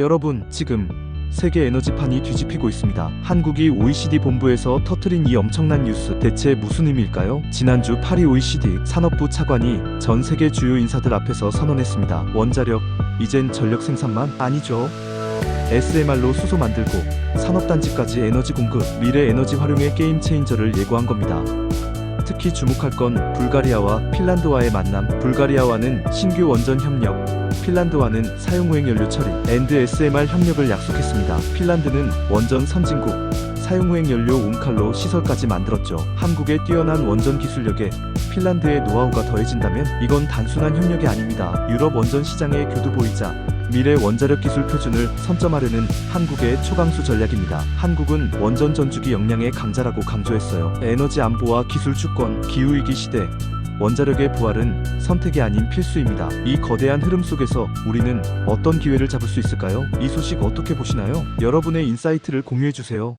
여러분, 지금 세계 에너지판이 뒤집히고 있습니다. 한국이 OECD 본부에서 터트린 이 엄청난 뉴스 대체 무슨 의미일까요? 지난주 파리 OECD 산업부 차관이 전 세계 주요 인사들 앞에서 선언했습니다. 원자력, 이젠 전력 생산만 아니죠. SMR로 수소 만들고 산업단지까지 에너지 공급, 미래 에너지 활용의 게임 체인저를 예고한 겁니다. 특히 주목할 건 불가리아와 핀란드와의 만남. 불가리아와는 신규 원전 협력, 핀란드와는 사용후행 연료 처리, 앤드 SMR 협력을 약속했습니다. 핀란드는 원전 선진국, 사용후행 연료 온칼로 시설까지 만들었죠. 한국의 뛰어난 원전 기술력에 핀란드의 노하우가 더해진다면 이건 단순한 협력이 아닙니다. 유럽 원전 시장의 교두보이자 미래 원자력 기술 표준을 선점하려는 한국의 초강수 전략입니다. 한국은 원전 전주기 역량의 강자라고 강조했어요. 에너지 안보와 기술 주권, 기후위기 시대, 원자력의 부활은 선택이 아닌 필수입니다. 이 거대한 흐름 속에서 우리는 어떤 기회를 잡을 수 있을까요? 이 소식 어떻게 보시나요? 여러분의 인사이트를 공유해 주세요.